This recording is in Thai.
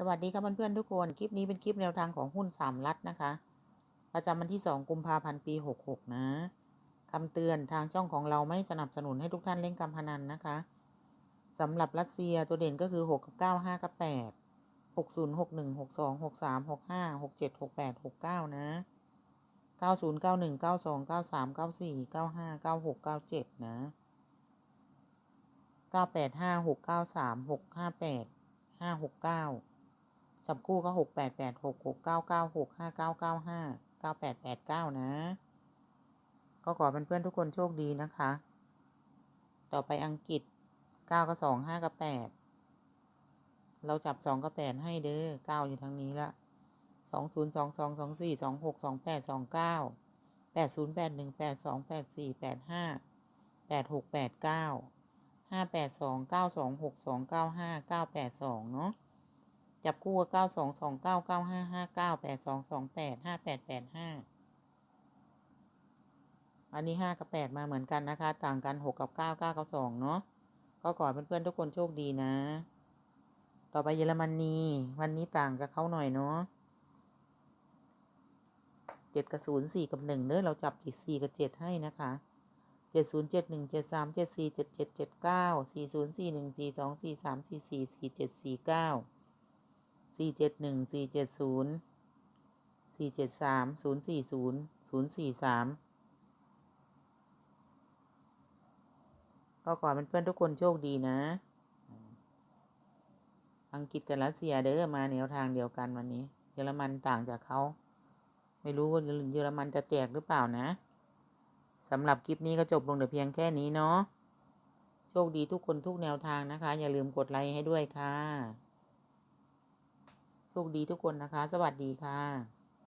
สวัสดีครับเพื่อนๆทุกคน คลิปนี้เป็นคลิปแนวทางของหุ้นสามรัฐนะคะ ประจำวันที่ 2 กุมภาพันธ์ปี 66 นะคำเตือนทางช่องของเราไม่สนับสนุนให้ทุกท่านเล่นการพนันนะคะสำหรับรัสเซียตัวเด่นก็คือ 6 กับ 9 5 กับ 8 60 61 62 63 65 67 68 69 นะ 90 91 92 93 94 95 96 97 นะ 985 693 658ห้าหกเก้า จับคู่ก็หกแปดแปดหกหกเก้าเก้าหกห้าเก้าเก้าห้าเก้าแปดแปดเก้านะ ก็ขอเพื่อนๆทุกคนโชคดีนะคะ ต่อไปอังกฤษเก้ากับสองห้ากับแปดเราจับสองกับแปดให้เด้อเก้าอยู่ทางนี้ละสองศูนย์สองสองสองสี่สองหกสองแปดสองเก้าแปดศูนย์แปดหนึ่งแปดสองแปดสี่แปดห้าแปดหกแปดเก้าห้าแปดสองเก้าสองหกสองเก้าห้าเก้าแปดสองเนาะ จับคู่เก้าสองสองเก้าเก้าห้าห้าเก้าแปดสองสองแปดห้าแปดแปดห้าอันนี้ห้ากับแปดมาเหมือนกันนะคะ ต่างกันหกกับเก้าเก้ากับสองเนาะก็ขอเพื่อนๆทุกคนโชคดีนะ ต่อไปเยอรมนนีวันนี้ต่างกับเขาหน่อยเนาะเจ็ดกับศูนย์สี่กับหนึ่งเนื้อเราจับจิตสี่กับเจ็ดให้นะคะเจ็ดศูนย์เจ็ดหนึ่งเจ็ดสามเจ็ดสี่เจ็ดเจ็ดเจ็ดเก้าสี่ศูนย์สี่หนึ่งสี่สองสี่สามสี่สี่สี่เจ็ดสี่เก้า สี่เจ็ดหนึ่งสี่เจ็ดศูนย์สี่เจ็ดสามศูนย์สี่ศูนย์ศูนย์สี่สามก็ขอเป็นเพื่อนทุกคนโชคดีนะ อังกฤษกับรัสเซียเด้อมาแนวทางเดียวกันวันนี้ เยอรมันต่างจากเขา ไม่รู้ว่าเยอรมันจะแจกหรือเปล่านะสำหรับคลิปนี้ก็จบลงแต่เพียงแค่นี้เนาะ โชคดีทุกคนทุกแนวทางนะคะ อย่าลืมกดไลค์ให้ด้วยค่ะ คดีทุกคนนะคะ สวัสดีค่ะ